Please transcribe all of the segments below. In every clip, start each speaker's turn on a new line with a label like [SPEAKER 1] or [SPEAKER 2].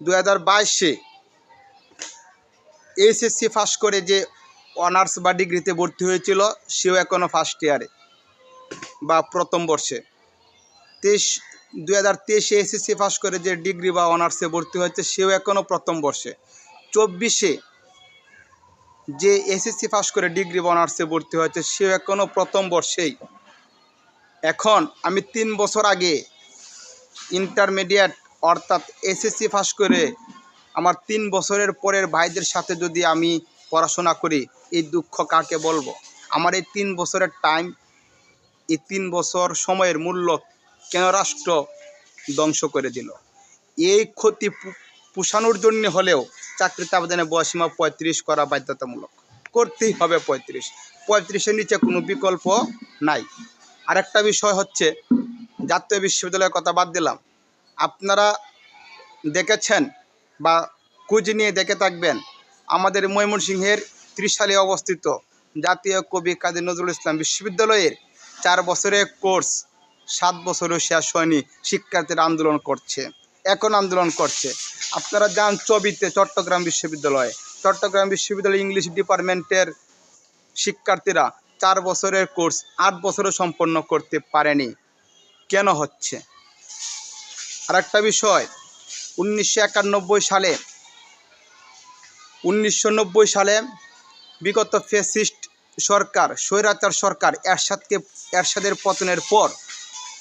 [SPEAKER 1] দু হাজার বাইশে এইচএসসি পাস করে যে অনার্স বা ডিগ্রিতে ভর্তি হয়েছিল, সেও এখনও ফার্স্ট ইয়ারে বা প্রথম বর্ষে। তেইশ, দুই হাজার তেইশে এসএসসি পাস করে যে ডিগ্রি বা অনার্সে ভর্তি হয়েছে, সেও এখনও প্রথম বর্ষে। চব্বিশে যে এসএসসি পাস করে ডিগ্রি বা অনার্সে ভর্তি হয়েছে, সেও এখনও প্রথম বর্ষেই। এখন আমি তিন বছর আগে ইন্টারমিডিয়েট অর্থাৎ এসএসসি পাস করে আমার তিন বছরের পরের ভাইদের সাথে যদি আমি পড়াশোনা করি, এই দুঃখ কাকে বলব? আমার এই তিন বছরের টাইম এই তিন বছর সময়ের মূল্য কেন রাষ্ট্র ধ্বংস করে দিল? এই ক্ষতি পোষানোর জন্য হলেও চাকরিতে আবেদনের বয়সীমা পঁয়ত্রিশ করা বাধ্যতামূলক। করতেই হবে পঁয়ত্রিশ। পঁয়ত্রিশের নিচে কোনো বিকল্প নাই। আরেকটা বিষয় হচ্ছে, জাতীয় বিশ্ববিদ্যালয়ের কথা বাদ দিলাম। আপনারা দেখেছেন বা কুজ নিয়ে দেখে থাকবেন, আমাদের ময়মনসিংহের ত্রিশালে অবস্থিত জাতীয় কবি কাজী নজরুল ইসলাম বিশ্ববিদ্যালয়ের চার বছরের কোর্স, সাত বছরও শেষ হয়নি শিক্ষার্থীরা আন্দোলন করছে, এখন আন্দোলন করছে। আপনারা যান চবিতে চট্টগ্রাম বিশ্ববিদ্যালয়ে। চট্টগ্রাম বিশ্ববিদ্যালয় ইংলিশ ডিপার্টমেন্টের শিক্ষার্থীরা চার বছরের কোর্স, আট বছরও সম্পন্ন করতে পারেনি। কেন হচ্ছে? আর একটা বিষয়, উনিশশো একানব্বই সালে, উনিশশো নব্বই সালে বিগত ফেসিস্ট সরকার, স্বৈরাচার সরকার এরশাদকে, এরশাদের পতনের পর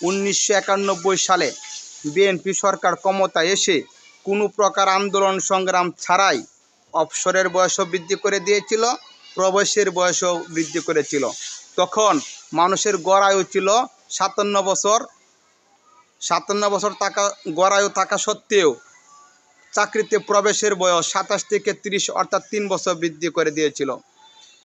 [SPEAKER 1] উনিশশো একানব্বই সালে বিএনপি সরকার ক্ষমতায় এসে কোনো প্রকার আন্দোলন সংগ্রাম ছাড়াই অবসরের বয়সও বৃদ্ধি করে দিয়েছিল, প্রবেশের বয়সও বৃদ্ধি করেছিল। তখন মানুষের গড় আয়ু ছিল সাতান্ন বছর সাতান্ন বছর টাকা গড়ায়ু থাকা সত্ত্বেও চাকরিতে প্রবেশের বয়স সাতাশ থেকে তিরিশ অর্থাৎ তিন বছর বৃদ্ধি করে দিয়েছিল।